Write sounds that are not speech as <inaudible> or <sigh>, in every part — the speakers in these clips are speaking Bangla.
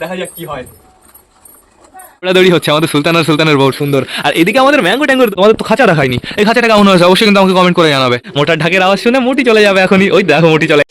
দেখা যাক কি হয়। দৌড়াদৌড়ি হচ্ছে, আমাদের সুলতান সুলতানের সুন্দর। আর এদিকে আমাদের খাঁচা এই খাঁচাটা কেমন অবশ্যই কিন্তু আমাকে কমেন্ট করে জানাবে। মোটার ঢাকের আওয়াজ শুনে মোটি চলে যাবে এখনই। ওই দেখো, মোটি চলে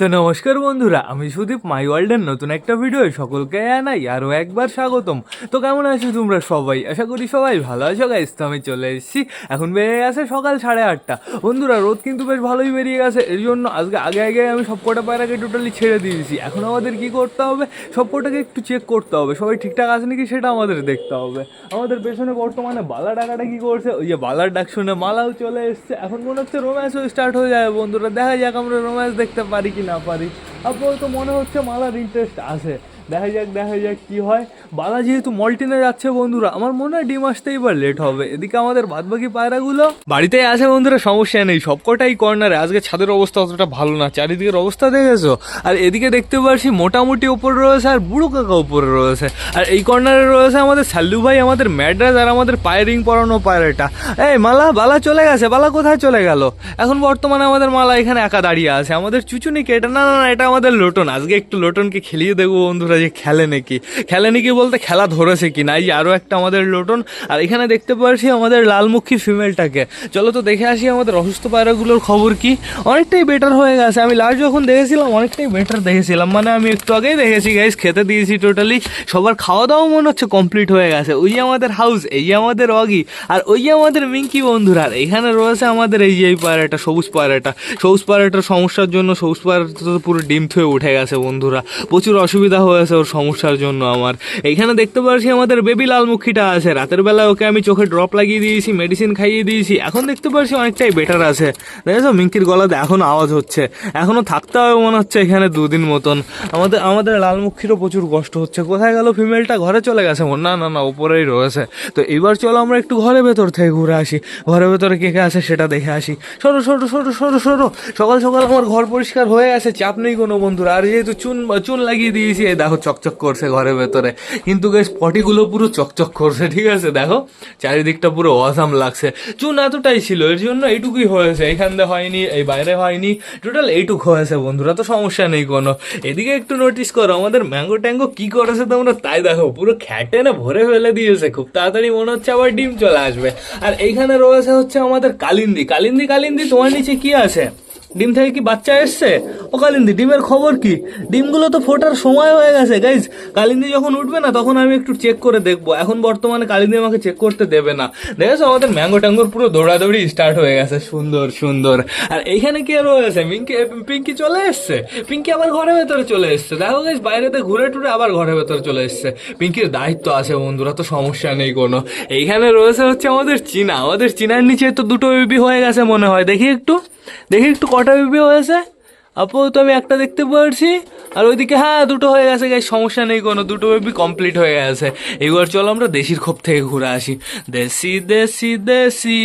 তো নমস্কার বন্ধুরা, আমি সুদীপ মাই ওয়ার্ল্ডের নতুন একটা ভিডিও সকলকে জানাই আরও একবার স্বাগতম। তো কেমন আছো তোমরা সবাই? আশা করি সবাই ভালো আছো গাইস তো আমি চলে এসেছি। এখন বেরিয়ে গেছে সকাল সাড়ে আটটা। বন্ধুরা, রোদ কিন্তু বেশ ভালোই বেরিয়ে গেছে এর জন্য আজকে আগে আগে আমি সব কটা পায়রাকে টোটালি ছেড়ে দিয়েছি। এখন আমাদের কি করতে হবে? সব কটাকে একটু চেক করতে হবে। সবাই ঠিকঠাক আছে নাকি সেটা আমাদের দেখতে হবে। আমাদের পেছনে বর্তমানে বালা ডাকাটা কি করছে, ওই যে বালার ডাক শুনে মালাও চলে এসছে। এখন মনে হচ্ছে রোম্যান্সও স্টার্ট হয়ে যাবে বন্ধুরা। দেখা যাক আমরা রোম্যান্স দেখতে পারি কি না পারি। আপনার তো মনে হচ্ছে মালার ইন্টারেস্ট আছে। দেখা যাক দেখা যাক কি হয়। বালা যেহেতু মল্টিনে যাচ্ছে বন্ধুরা আমার মনে হয় ডিম আসতে এবার লেট হবে। এদিকে আমাদের বাদবাকি পায়রাগুলো। বাড়িতে আছে বন্ধুরা সমস্যা নেই। সবকটাই কর্নারে আজকে ছাদের অবস্থা অতটা ভালো না। চারিদিকের অবস্থা দেখেছ? আর এদিকে দেখতে পাচ্ছি মোটামুটি ওপরে রয়েছে আর বুড়ো কাকা ওপরে রয়েছে। আর এই কর্নারে রয়েছে আমাদের সাল্লু ভাই আমাদের ম্যাড্রাস আর আমাদের পায়রিং পরানো পায়রাটা। এই মালা বালা চলে গেছে। বালা কোথায় চলে গেল? এখন বর্তমানে আমাদের মালা এখানে একা দাঁড়িয়ে আছে। আমাদের চুচুনিকে এটা না না না, এটা আমাদের লোটন। আজকে একটু লোটনকে খেলিয়ে দেবো বন্ধুরা যে খেলে নাকি? খেলে নাকি বলতে খেলা ধরেছে কি না এই যে আরও একটা আমাদের লোটন, আর এখানে দেখতে পাচ্ছি আমাদের লালমুখী ফিমেলটাকে। চলো তো দেখে আসি আমাদের অসুস্থ পায়রাগুলোর খবর কি। অনেকটাই বেটার হয়ে গেছে। আমি লাস্ট যখন দেখেছিলাম, অনেকটাই বেটার দেখেছিলাম। মানে আমি একটু আগেই দেখেছি গাইস খেতে দিয়েছি টোটালি সবার খাওয়া দাওয়া মনে হচ্ছে কমপ্লিট হয়ে গেছে। ওই আমাদের হাউস এই আমাদের অগি, আর ওই আমাদের মিঙ্কি বন্ধুরা, আর এখানে রয়েছে আমাদের এই যে এই পায়রাটা, সবুজ পায়রাটা। সবুজ পায়রাটার সমস্যার জন্য সবুজ পায়রাটা তো পুরো ডিম থয়ে উঠে গেছে বন্ধুরা। প্রচুর অসুবিধা হয়েছে। ওর সমস্যার জন্য আমার। এইখানে দেখতে পাচ্ছি আমাদের বেবি লালমুখীটা আছে। রাতের বেলা ওকে আমি চোখে ড্রপ লাগিয়ে দিয়েছি মেডিসিন খাইয়ে দিয়েছি। এখন দেখতে পাচ্ছি অনেকটাই বেটার আছে। দেখেছ? মিঙ্কির গলাতে এখন আওয়াজ হচ্ছে। এখনও থাকতে হবে মনে হচ্ছে এখানে দুদিন মতন। আমাদের আমাদের লালমুখীরও প্রচুর কষ্ট হচ্ছে। কোথায় গেল ফিমেলটা ঘরে চলে গেছে মনে না না না, উপরেই রয়েছে। তো এবার চলো আমরা একটু ঘরের ভেতর থেকে ঘুরে আসি। ঘরের ভেতরে কে কে আছে সেটা দেখে আসি। সরো সরো সরো সরো সরো। সকাল সকাল আমার ঘর পরিষ্কার হয়ে গেছে। চাপ নেই কোনো বন্ধুরা। আর যেহেতু চুন চুন লাগিয়ে দিয়েছি, এই দেখো। চকচক করছে ঘরের ভেতরে। কিন্তু বেশ পটিগুলো পুরো চকচক করছে, ঠিক আছে? দেখো, চারিদিকটা পুরো অসাম লাগছে। চুন এতটাই ছিল, এর জন্য এইটুকুই হয়েছে। এখান দিয়ে হয়নি, এই বাইরে হয়নি। টোটাল এইটুকু হয়েছে, বন্ধুরা, তো সমস্যা নেই কোনো। এদিকে একটু নোটিস করো, আমাদের ম্যাঙ্গো ট্যাঙ্গো কি করেছে তোমরা? তাই দেখো, পুরো খ্যাটে না ভরে ফেলে দিয়েছে। খুব তাড়াতাড়ি মনে হচ্ছে আবার ডিম চলে আসবে। আর এইখানে রয়েছে হচ্ছে আমাদের কালিন্দি। কালিন্দি কালিন্দি, তোমার নিচে কি আছে? ডিম থেকে কি বাচ্চা এসছে? ও কালিন্দি, ডিমের খবর কি? ডিমগুলো তো ফোটার সময় হয়ে গেছে গাইজ কালিন্দি যখন উঠবে না, তখন আমি একটু চেক করে দেখব। এখন বর্তমানে কালিন্দি আমাকে চেক করতে দেবে না। দেখেছ, আমাদের ম্যাঙ্গো ট্যাঙ্গোর পুরো দৌড়াদৌড়ি স্টার্ট হয়ে গেছে। সুন্দর সুন্দর। আর এইখানে কে রয়েছে? মিঙ্কি, পিঙ্কি চলে এসছে? পিঙ্কি আবার ঘরের ভেতরে চলে এসছে। দেখো গাইজ বাইরেতে ঘুরে টুরে আবার ঘরের ভেতরে চলে এসছে। পিঙ্কির দায়িত্ব আছে, বন্ধুরা, তো সমস্যা নেই কোনো। এইখানে রয়েছে হচ্ছে আমাদের চীনা। আমাদের চীনার নিচে তো দুটো বেবি হয়ে গেছে মনে হয়। দেখি একটু। দেখি একটু কটা বেবি হয়েছে আপাতত আমি একটা দেখতে পারছি, আর ওইদিকে হ্যাঁ দুটো হয়ে গেছে গাই সমস্যা নেই কোনো, দুটো বেবি কমপ্লিট হয়ে গেছে। এবার চলো আমরা দেশির খোপ থেকে ঘুরে আসি। দেশি দেশি দেশি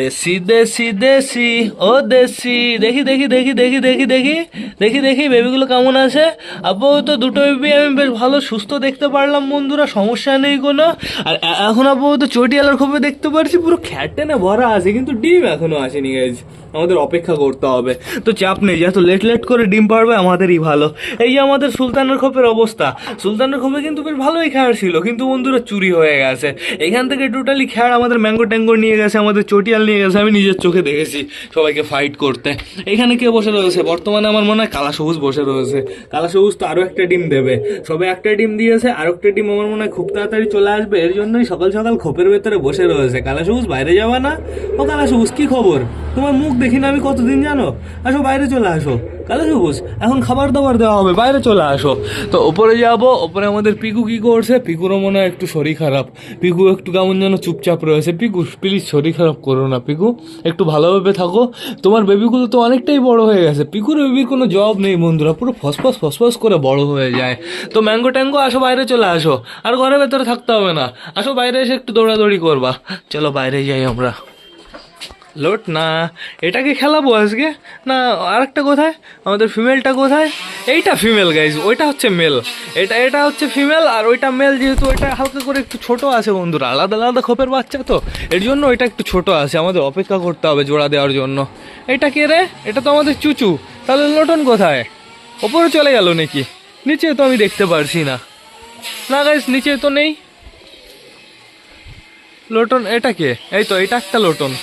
দেশি দেশি দেশি, ও দেশি, দেখি দেখি দেখি দেখি দেখি দেখি দেখি দেখি বেবিগুলো কেমন আছে? আপাতত দুটো বেবি আমি বেশ ভালো, সুস্থ দেখতে পারলাম বন্ধুরা, সমস্যা নেই কোনো। আর এখন আপাতত চটিয়ালার খোপে দেখতে পারছি, পুরো খ্যাটে না ভরা আছে, কিন্তু ডিম এখনও আসেনি গাইজ আমাদের অপেক্ষা করতে হবে। তো চাপ নেই যত লেট লেট করে ডিম পারবে, আমাদেরই ভালো। এই যে আমাদের সুলতানের খোপের অবস্থা। সুলতানের খোপে কিন্তু বেশ ভালোই খেয়ার ছিল, কিন্তু বন্ধুরা চুরি হয়ে গেছে। এখান থেকে টোটালি খেয়ার আমাদের ম্যাঙ্গো ট্যাঙ্গো নিয়ে গেছে, আমাদের চটিয়াল নিয়ে গেছে, আমি নিজের চোখে দেখেছি সবাইকে ফাইট করতে। এখানে কে বসে রয়েছে? বর্তমানে আমার মনে হয় কালা সবুজ বসে রয়েছে। কালা সবুজ তো আরও একটা ডিম দেবে। সবে একটা ডিম দিয়েছে আর একটা ডিম আমার মনে হয় খুব তাড়াতাড়ি চলে আসবে, এর জন্যই সকাল সকাল খোপের ভেতরে বসে রয়েছে। কালা সবুজ বাইরে যাবে না? ও কালা সবুজ কি খবর? তোমার মুখ দেখি না আমি কতদিন জানো? আসো বাইরে চলে আসো। কালা সবুজ এখন খাবার দাবার দেওয়া হবে, বাইরে চলে আসো। তো ওপরে যাব ওপরে আমাদের পিকু কি করছে? পিকুরও মনে হয় একটু শরীর খারাপ। পিকু একটু কেমন যেন চুপচাপ রয়েছে। পিকু প্লিজ শরীর খারাপ করো না, পিকু। একটু ভালোভাবে থাকো। তোমার বেবিগুলো তো অনেকটাই বড় হয়ে গেছে। পিকুর বেবির কোনো জব নেই বন্ধুরা, পুরো ফসফস ফসফস করে বড় হয়ে যায়। তো ম্যাঙ্গো ট্যাঙ্গো আসো বাইরে চলে আসো। আর ঘরের ভেতরে থাকতে হবে না। আসো বাইরে এসে একটু দৌড়াদৌড়ি করবা। চলো বাইরে যাই আমরা। লোট, না এটাকে খেলাবো আজকে? না, আরেকটা কোথায়? আমাদের ফিমেলটা কোথায়? এইটা ফিমেল গাইজ ওইটা হচ্ছে মেল এটা এটা হচ্ছে ফিমেল আর ওইটা মেল যেহেতু ওইটা হালকা করে একটু ছোট আছে বন্ধুরা, আলাদা আলাদা খোপের বাচ্চা তো, এর জন্য ওইটা একটু ছোট আছে, আমাদের অপেক্ষা করতে হবে জোড়া দেওয়ার জন্য। এটা কে রে? এটা তো আমাদের চুচু। তাহলে লোটন কোথায়? ওপরে চলে গেল নাকি? নিচে তো আমি দেখতে পারছি না। না গাইজ নিচে তো নেই। লোটন, এটা কে? এই তো, এটা একটা লোটন।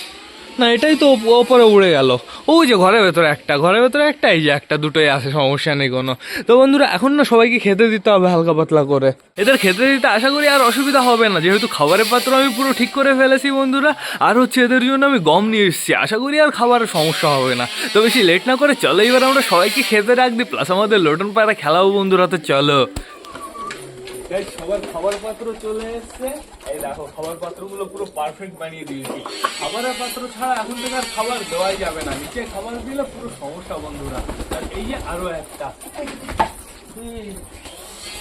না, এটাই তো ওপ- ওপরে উড়ে গেল। ওই যে ঘরের ভেতরে একটা, ঘরের ভেতরে একটা এই যে একটা, দুটোই আছে, সমস্যা নেই কোনো। তো বন্ধুরা, এখন না সবাইকে খেতে দিতে হবে হালকা পাতলা করে। এদের খেতে দিতে আশা করি আর অসুবিধা হবে না। যেহেতু খাবারের পাত্র আমি পুরো ঠিক করে ফেলেছি বন্ধুরা, আর হচ্ছে এদের জন্য আমি গম নিয়ে এসেছি। আশা করি আর খাবারের সমস্যা হবে না। তো বেশি লেট না করে চলো, এবার আমরা সবাইকে খেতে রাখ। দিই প্লাস আমাদের লোটন পায়রা খেলাবো বন্ধুরা, তো চলো। গাইস সবার খাবার পাত্র চলে এসেছে। এই দেখো খাবার পাত্রগুলো পুরো পারফেক্ট বানিয়ে দিয়েছি। খাবারের পাত্র ছাড়া এখন থেকে আর খাবার দেওয়াই যাবে না। নিচে খাবার দিলে পুরো সমস্যা বন্ধুরা। আর এই যে আরও একটা।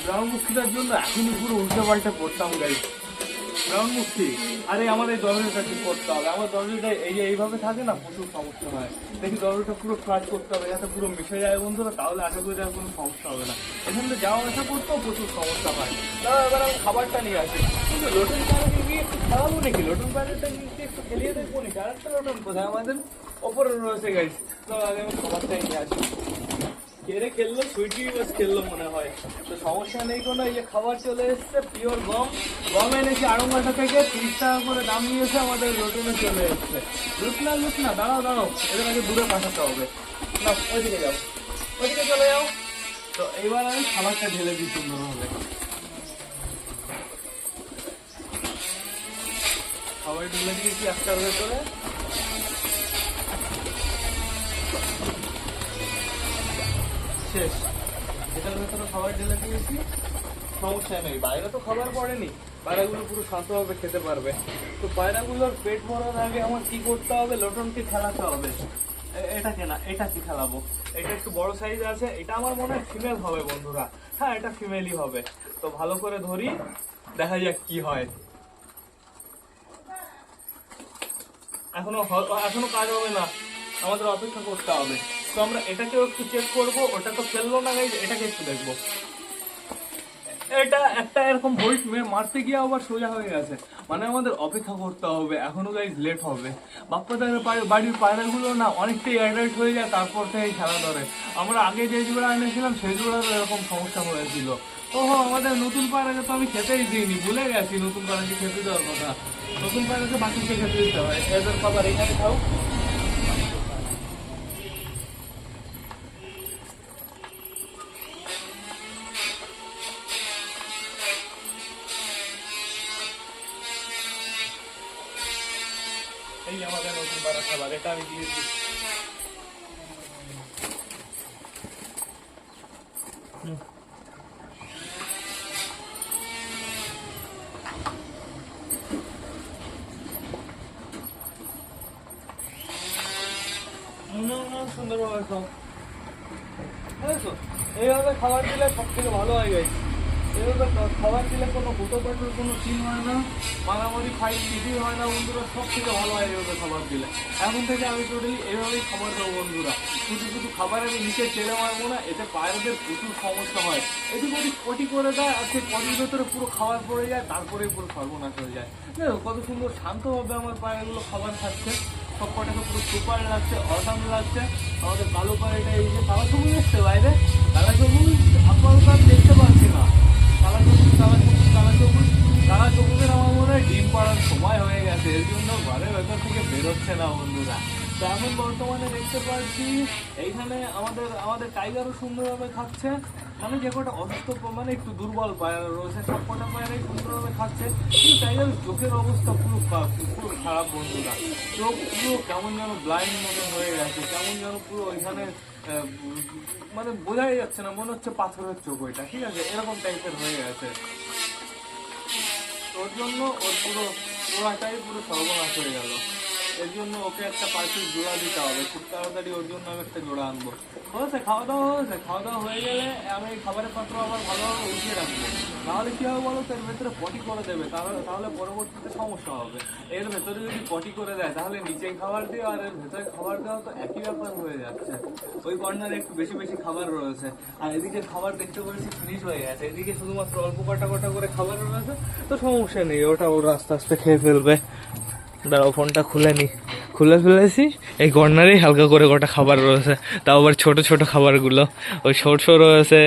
ব্রাউন জন্য এখনই পুরো উল্টে পাল্টে পড়তাম গাইস ব্রাউন আরে, আমার এই দরজাটা ঠিক করতে হবে। আমার দরজাটা এই যে এইভাবে থাকে না, প্রচুর সমস্যা হয়। দেখি দরজাটা পুরো কাজ করতে হবে, যাতে পুরো মিশে যায় বন্ধুরা, তাহলে আশা করি আর কোনো সমস্যা হবে না। এখান থেকে যাওয়া আসা করতেও প্রচুর সমস্যা হয়। তাহলে এবার আমি খাবারটা নিয়ে আসি। কিন্তু লোটন পাড়াকে গিয়ে একটু খাওয়াবো নাকি? লোটন পাড়াটা গিয়ে একটু খেলিয়ে দেখব নাকি? আর একটা লোটন কোথায় আমাদের? ওপরে রয়েছে গাইস তো আগে আমি খাবারটাই নিয়ে আসি। কেড়ে খেললো? সুইটি বাস খেললো মনে হয়। তো সমস্যা নেই কোনো, এই যে খাবার চলে এসছে পিওর গম। গম এনেছি আড়ংঘাটা থেকে, তিরিশ টাকা করে দাম নিয়েছে, আমাদের রোটনে চলে এসছে। লুট না লুট না দাঁড়াও দাঁড়াও। এদের আগে দূরে পাঠাতে হবে। না ওইদিকে যাও। ওইদিকে চলে যাও। তো এইবার আমি খাবারটা ঢেলে দিই সুন্দরভাবে খাবার ঢেলে দিয়েছি একটার ভেতরে শেষ। এটার ভেতরে খাবার ঢেলে দিয়েছি সমস্যা নেই বাইরে তো খাবার পড়েনি। পায়রাগুলো পুরো শান্তভাবে খেতে পারবে। তো পায়রাগুলোর পেট ভরার আগে আমার কি করতে হবে? লটনকে খেলাতে হবে। এ- এটাকে না এটা কি খেলাবো? এটা একটু বড় সাইজ আছে। এটা আমার মনে হয় ফিমেল হবে, বন্ধুরা। হ্যাঁ এটা ফিমেলই হবে। তো ভালো করে ধরি, দেখা যাক কি হয়। এখনও এখনও কাজ হবে না। আমাদের অপেক্ষা করতে হবে। তো আমরা এটাকেও একটু চেক করব, ওটা তো ফেলল না গাইজ এটাকে একটু দেখব। এটা একটা এরকম ভোল্ট মারতে গিয়ে আবার সোজা হয়ে গেছে। মানে আমাদের অপেক্ষা করতে হবে, এখনও গাইজ লেট হবে। বাপ্পাদের বাড়ির পায়রাগুলো না অনেকটাই অ্যাডাল্ট হয়ে যায়, তারপর থেকে খেলা ধরে। আমরা আগে যে জোড়া এনেছিলাম, সেই জোড়ারও এরকম সমস্যা হয়েছিল। ওহো, আমাদের নতুন পায়রাকে তো আমি খেতেই দিইনি, ভুলে গেছি নতুন পায়রাকে খেতে দেওয়ার কথা। নতুন পায়রাকে বাকিকে খেতে দিতে হয়। এদের খাবার এখানে খাও। সুন্দরভাবে বুঝেছ? এইভাবে খাবার দিলে সব থেকে ভালো হয় খা- খাবার দিলে কোনো হুটো পাটোর কোনো সিন হয় না, মারামারি ফাইট কিছুই হয় না, বন্ধুরা সব থেকে ভালো হয় এইভাবে খাবার দিলে। এখন থেকে আমি টোটালি এইভাবেই খাবার দেবো, বন্ধুরা। শুধু শুধু খাবার আমি নিচে চেলে মারবো না, এতে পায়রাদের প্রচুর সমস্যা হয়। এদিক ওদিক পটি করে দেয়, আর সেই পটির ভেতরে পুরো খাবার পড়ে যায়, তারপরেই পুরো সর্বনাশ হয়ে যায়। কত সুন্দর শান্তভাবে আমার পায়রাগুলো খাবার খাচ্ছে। সব কটাকে পুরো সুপার লাগছে অসাম লাগছে। আমাদের কালো পাড়িটা এই যে কালা সবুজ এসছে বাইরে। কালা সবুজ আমি দেখতে কালা সবুজের আমার মনে হয় ডিম পাড়ার সময় হয়ে গেছে, এর জন্য ঘরের ভেতর থেকে বেরোচ্ছে না বন্ধুরা। তো এখন বর্তমানে দেখতে পাচ্ছি, এইখানে আমাদের আমাদের টাইগারও সুন্দরভাবে খাচ্ছে মানে যে কটা অসুস্থ মানে একটু দুর্বল পায়রা রয়েছে, সব কটা পায়রাই সুন্দরভাবে খাচ্ছে, কিন্তু টাইগার চোখের অবস্থা পুরো পুরো খারাপ বন্ধুরা। চোখ পুরো কেমন যেন ব্লাইন্ড মতো হয়ে গেছে, কেমন যেন পুরো ওইখানে মানে বোঝাই যাচ্ছে না, মনে হচ্ছে পাথরের চোখ ওইটা, ঠিক আছে? এরকম টাইপের হয়ে গেছে। ওর জন্য ওর পুরো পুরোটাই পুরো সর্বনাশ হয়ে গেল। এর জন্য ওকে একটা পার্সেল জোড়া দিতে হবে। খুব তাড়াতাড়ি ওর জন্য আমি একটা জোড়া আনব। হয়েছে, খাওয়া দাওয়া হয়েছে। খাওয়া দাওয়া হয়ে গেলে আমি খাবারের পাত্র আবার ভালোভাবে উঠিয়ে রাখব। তাহলে কি হবে বলো এর ভেতরে পটি করে দেবে। তাহলে তাহলে পরবর্তীতে সমস্যা হবে। এর ভেতরে যদি পটি করে দেয়, তাহলে নিচে খাবার দিয়ে আর এর ভেতরে খাবার দেওয়া তো একই ব্যাপার হয়ে যাচ্ছে। ওই কর্নারে একটু বেশি বেশি খাবার রয়েছে। আর এদিকে খাবার দেখতে পাচ্ছি ফিনিশ হয়ে গেছে। এদিকে শুধুমাত্র অল্প কটা কটা করে খাবার রয়েছে। তো সমস্যা নেই, ওটা ওর আস্তে আস্তে খেয়ে ফেলবে। দাঁড়াও, ফোনটা খুলে নি। খুলে ফেলেছি, এই কর্নারেই হালকা করে কটা খাবার রয়েছে। তাও আবার ছোট ছোট খাবারগুলো। ওই ছোট রয়েছে,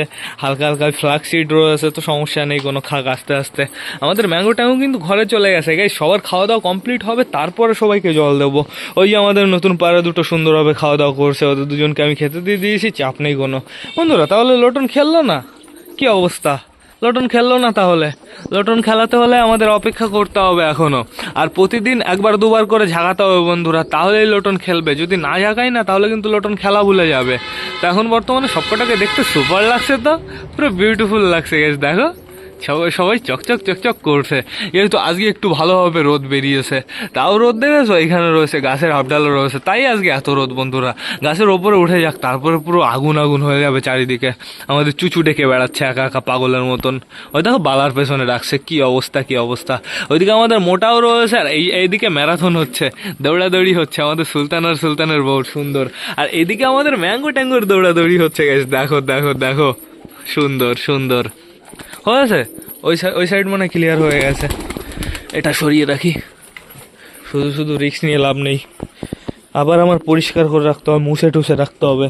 হালকা হালকা ফ্লাক্স সিড রয়েছে, তো সমস্যা নেই, কোনো খাক আস্তে আস্তে। আমাদের ম্যাঙ্গো ট্যাঙ্গো কিন্তু ঘরে চলে গেছে গাই সবার খাওয়া দাওয়া কমপ্লিট হবে, তারপরে সবাইকে জল দেবো। ওই যে আমাদের নতুন পাড়া দুটো সুন্দরভাবে খাওয়া দাওয়া করছে, ওদের দুজনকে আমি খেতে দিয়ে দিয়েছি, চাপ নেই কোনো। বন্ধুরা, তাহলে লোটন খেললো না? কি অবস্থা? লটন খেললো না তাহলে? লটন খেলাতে হলে আমাদের অপেক্ষা করতে হবে এখনও আর প্রতিদিন একবার দুবার করে ঝাঁকাতে হবে বন্ধুরা, তাহলেই লটন খেলবে। যদি না ঝাঁকাই না, তাহলে কিন্তু লটন খেলা ভুলে যাবে। তো এখন বর্তমানে সবকটাকে দেখতে সুপার লাগছে তো? পুরো বিউটিফুল লাগছে গেছে দেখো। সবাই সবাই চকচক চকচক করছে। যেহেতু আজকে একটু ভালোভাবে রোদ বেরিয়েছে। তাও রোদ দেখেছ এখানে রয়েছে, গাছের হাফডালও রয়েছে। তাই আজকে এত রোদ, বন্ধুরা। গাছের ওপরে উঠে যাক, তারপরে পুরো আগুন আগুন হয়ে যাবে চারিদিকে। আমাদের চুচু ডেকে বেড়াচ্ছে একা একা পাগলের মতন। ওই দেখো, বালার পেছনে রাখছে, কি অবস্থা কি অবস্থা। ওইদিকে আমাদের মোটাও রয়েছে, আর এই, এইদিকে ম্যারাথন হচ্ছে, দৌড়াদৌড়ি হচ্ছে। আমাদের সুলতান আর সুলতানের বউ সুন্দর। আর এদিকে আমাদের ম্যাঙ্গো ট্যাঙ্গোর দৌড়াদৌড়ি হচ্ছে গেছে দেখো দেখো দেখো। সুন্দর সুন্দর। হয়েছে? ওই ওই সাইড মানে ক্লিয়ার হয়ে গেছে। এটা সরিয়ে রাখি। শুধু শুধু রিক্স নিয়ে লাভ নেই। আবার আমার পরিষ্কার করে রাখতে হবে, মুছে টুসে রাখতে হবে।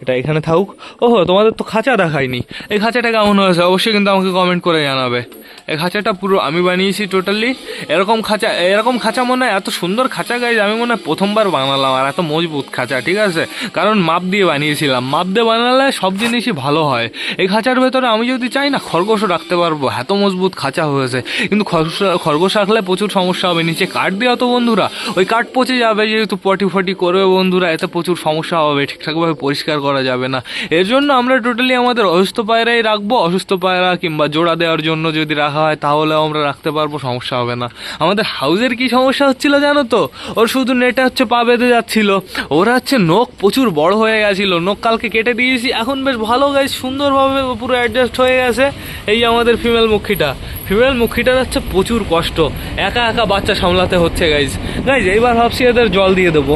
এটা এখানে থাকুক। ওহো, তোমাদের তো খাঁচা দেখায়নি। এই খাঁচাটা কেমন হয়েছে? অবশ্যই কিন্তু আমাকে কমেন্ট করে জানাবে। এই খাঁচাটা পুরো আমি বানিয়েছি টোটালি এরকম খাঁচা এরকম খাঁচা মনে হয়, এত সুন্দর খাঁচা গাইজ আমি মনে হয় প্রথমবার বানালাম, আর এত মজবুত খাঁচা, ঠিক আছে? কারণ মাপ দিয়ে বানিয়েছিলাম। মাপ দিয়ে বানালে সব জিনিসই ভালো হয়। এই খাঁচার ভেতরে আমি যদি চাই না, খরগোশও রাখতে পারব। এত মজবুত খাঁচা হয়েছে। কিন্তু খরগোশ- খরগোশ রাখলে প্রচুর সমস্যা হবে। নিচে কাঠ দেওয়া তো বন্ধুরা, ওই কাঠ পচে যাবে যেহেতু পটি ফটি করবে বন্ধুরা, এতে প্রচুর সমস্যা হবে। ঠিকঠাকভাবে পরিষ্কার করা যাবে না। এর জন্য আমরা টোটালি আমাদের অসুস্থ পায়রাই রাখব। অসুস্থ পায়রা কিংবা জোড়া দেওয়ার জন্য যদি রাখা হয় তাহলেও আমরা রাখতে পারব, সমস্যা হবে না। আমাদের হাউজের কি সমস্যা হচ্ছিল জানো তো? ওর শুধু নেটে হচ্ছে পা বেঁধে যাচ্ছিল। ওরা হচ্ছে নখ প্রচুর বড় হয়ে গেছিল। নখ কালকে কেটে দিয়েছি। এখন বেশ ভালো গাইজ সুন্দরভাবে পুরো অ্যাডজাস্ট হয়ে গেছে এই আমাদের ফিমেল মুখিটা। ফিমেল মুখিটার হচ্ছে প্রচুর কষ্ট। একা একা বাচ্চা সামলাতে হচ্ছে গাইজ গাইজ এইবার ভাবছি এদের জল দিয়ে দেবো।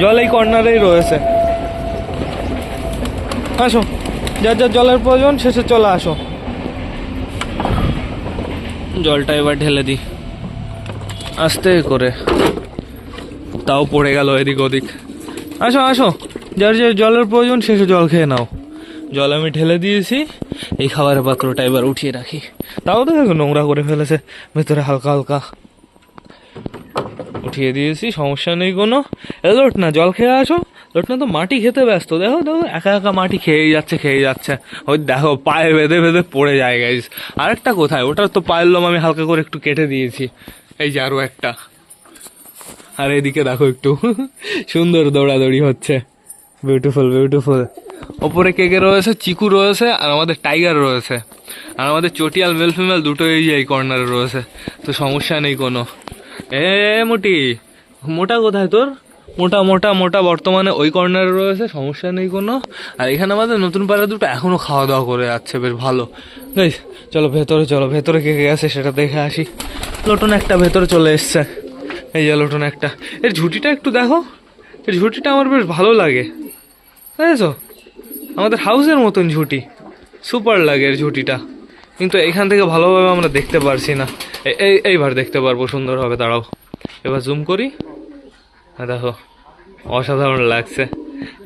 জল এই কর্নারেই রয়েছে। আসো। যার যার জলের প্রয়োজন, শেষে চলে আসো। জলটা এবার ঢেলে দিই। আস্তে করে। তাও পড়ে গেল এদিক ওদিক। আসো আসো। যার যার জলের প্রয়োজন শেষে জল খেয়ে নাও। জল আমি ঢেলে দিয়েছি। এই খাবারের পাত্রটা এবার উঠিয়ে রাখি। তাও তো দেখো নোংরা করে ফেলেছে। ভেতরে হালকা হালকা। উঠিয়ে দিয়েছি, সমস্যা নেই কোনো। এ লোট না, জল খেয়ে আসো। না তো মাটি খেতে ব্যস্ত। দেখো দেখো, একা একা মাটি খেয়েই যাচ্ছে খেয়ে যাচ্ছে। ওই দেখো, পায়ে বেঁধে বেঁধে পড়ে যায় গাইজ আরেকটা কোথায়? ওটার তো পায়ের লোম আমি হালকা করে একটু কেটে দিয়েছি। এই যে আরও একটা। আর এদিকে দেখো একটু। <laughs> সুন্দর দৌড়াদৌড়ি হচ্ছে। বিউটিফুল বিউটিফুল ওপরে কেকে রয়েছে? চিকু রয়েছে। আর আমাদের টাইগার রয়েছে। আর আমাদের চটিয়াল মেল ফিমেল দুটোই এই কর্নারে রয়েছে। তো সমস্যা নেই কোনো। এ, মোটি। মোটা কোথায় তোর? মোটা মোটা মোটা বর্তমানে ওই কর্নারে রয়েছে, সমস্যা নেই কোনো। আর এখানে আমাদের নতুন পাড়া দুটো এখনও খাওয়া দাওয়া করে যাচ্ছে, বেশ ভালো। বেশ চলো ভেতরে চলো, ভেতরে কে কে আছে সেটা দেখে আসি। লোটন একটা ভেতরে চলে এসছে। এই যে লোটন একটা। এর ঝুঁটিটা একটু দেখো। এর ঝুঁটিটা আমার বেশ ভালো লাগে। বুঝেছ? আমাদের হাউসের মতন ঝুঁটি। সুপার লাগে এর ঝুঁটিটা। কিন্তু এখান থেকে ভালোভাবে আমরা দেখতে পারছি না। এইবার দেখতে পারব সুন্দরভাবে, দাঁড়াও। এবার জুম করি। দেখো, অসাধারণ লাগছে।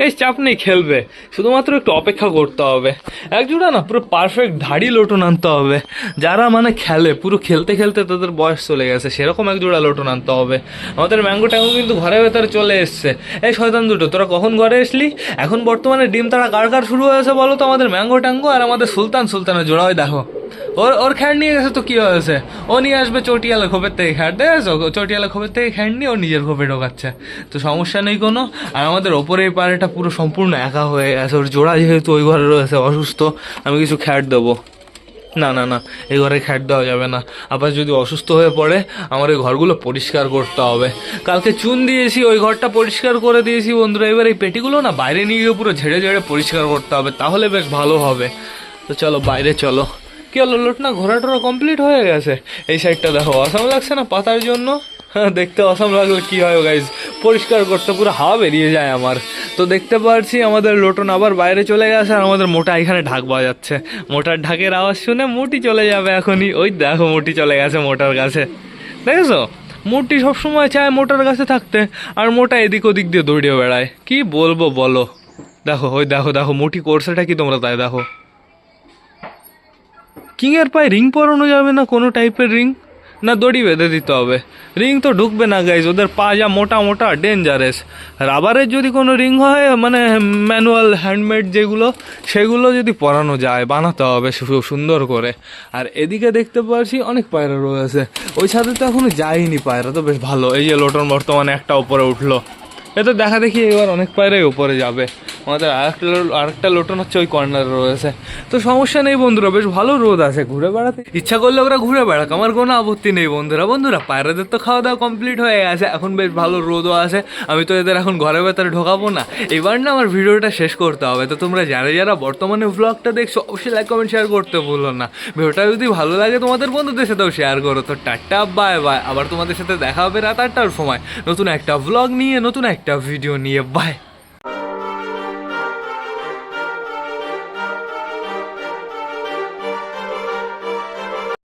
এই চাপ নেই খেলবে, শুধুমাত্র একটু অপেক্ষা করতে হবে। একজোড়া না পুরো পারফেক্ট ধাড়ি লোটন আনতে হবে। যারা মানে খেলে, পুরো খেলতে খেলতে তাদের বয়স চলে গেছে, সেরকম একজোড়া লোটন আনতে হবে। আমাদের ম্যাঙ্গো ট্যাঙ্গো কিন্তু ঘরের ভেতরে চলে এসছে। এই শয়তান দুটো, তোরা কখন ঘরে এসলি? এখন বর্তমানে ডিম তারা কার কার শুরু হয়েছে বলো তো আমাদের ম্যাঙ্গো ট্যাঙ্গো আর আমাদের সুলতান সুলতানের জোড়া। ওই দেখো। ওর ওর খ্যাট নিয়ে গেছে তো কি হয়েছে? ও নিয়ে আসবে চটিয়ালে খোপের থেকে খ্যাট দেখেছ? চটিয়ালে খোপের থেকে খ্যাট নিয়ে ও নিজের খোপে ঢোকাচ্ছে। তো সমস্যা নেই কোনো। আর আমাদের ওপরে এই পাড়েটা পুরো সম্পূর্ণ একা হয়ে গেছে। ওর জোড়া যেহেতু ওই ঘরে রয়েছে, অসুস্থ, আমি কিছু খ্যাট দেবো। না না না, এই ঘরে খ্যাট দেওয়া যাবে না। আবার যদি অসুস্থ হয়ে পড়ে, আমার এই ঘরগুলো পরিষ্কার করতে হবে। কালকে চুন দিয়েছি, ওই ঘরটা পরিষ্কার করে দিয়েছি বন্ধুরা। এবার এই পেটিগুলো না বাইরে নিয়ে গিয়ে পুরো ঝেড়ে ঝেড়ে পরিষ্কার করতে হবে, তাহলে বেশ ভালো হবে। তো চলো, বাইরে চলো। কি হলো, লোট না ঘোরাটোরা কমপ্লিট হয়ে গেছে? এই সাইডটা দেখো, অসাম লাগছে না পাতার জন্য? হ্যাঁ দেখতে অসাম লাগলে, কি হয় গাইজ পরিষ্কার করতে পুরো হাওয়া বেরিয়ে যায় আমার। তো দেখতে পাচ্ছি আমাদের লোটন আবার বাইরে চলে গেছে আর আমাদের মোটা এখানে ঢাক বাজাচ্ছে। মোটার ঢাকের আওয়াজ শুনে মুটি চলে যাবে এখনই। ওই দেখো, মুটি চলে গেছে মোটার কাছে। দেখেছ? মুটি সবসময় চায় মোটার কাছে থাকতে, আর মোটা এদিক ওদিক দিয়ে দৌড়িয়ে বেড়ায়। কি বলব বলো? দেখো, ওই দেখো দেখো, মুটি করছেটা কি তোমরা তাই দেখো। কিংয়ের পায়ে রিং পরানো যাবে না কোনো টাইপের রিং না দড়ি বেঁধে দিতে হবে। রিং তো ঢুকবে না গাইজ ওদের পা যা মোটা মোটা ডেঞ্জারেস রাবারের যদি কোনো রিং হয় মানে ম্যানুয়াল হ্যান্ডমেড যেগুলো, সেগুলো যদি পরানো যায়, বানাতে হবে সুন্দর করে। আর এদিকে দেখতে পাচ্ছি অনেক পায়রা রয়েছে। ওই ছাদে তো এখনও যায়নি পায়রা, তো বেশ ভালো। এই যে লোটন বর্তমানে একটা উপরে উঠল। এ তো দেখা দেখি এবার অনেক পায়রাই উপরে যাবে। আমাদের আরেকটা আরেকটা লোটন হচ্ছে ওই কর্নারে রয়েছে। তো সমস্যা নেই বন্ধুরা, বেশ ভালো রোদ আছে ঘুরে বেড়াতে। ইচ্ছা করলে ওরা ঘুরে বেড়াক, আমার কোনো আপত্তি নেই বন্ধুরা। বন্ধুরা, পায়রাদের তো খাওয়া দাওয়া কমপ্লিট হয়ে গেছে, এখন বেশ ভালো রোদও আছে। আমি তো এদের এখন ঘরের ভেতরে ঢোকাবো না। এবার না আমার ভিডিওটা শেষ করতে হবে। তো তোমরা যারা যারা বর্তমানে ব্লগটা দেখছ, অবশ্যই লাইক কমেন্ট শেয়ার করতে ভুলো না। ভিডিওটা যদি ভালো লাগে তোমাদের বন্ধুদের সাথেও শেয়ার করো। তো টাটা বাই বাই আবার তোমাদের সাথে দেখা হবে রাত আটটার সময়। নতুন একটা ব্লগ নিয়ে, নতুন একটা ভিডিও নিয়ে বাই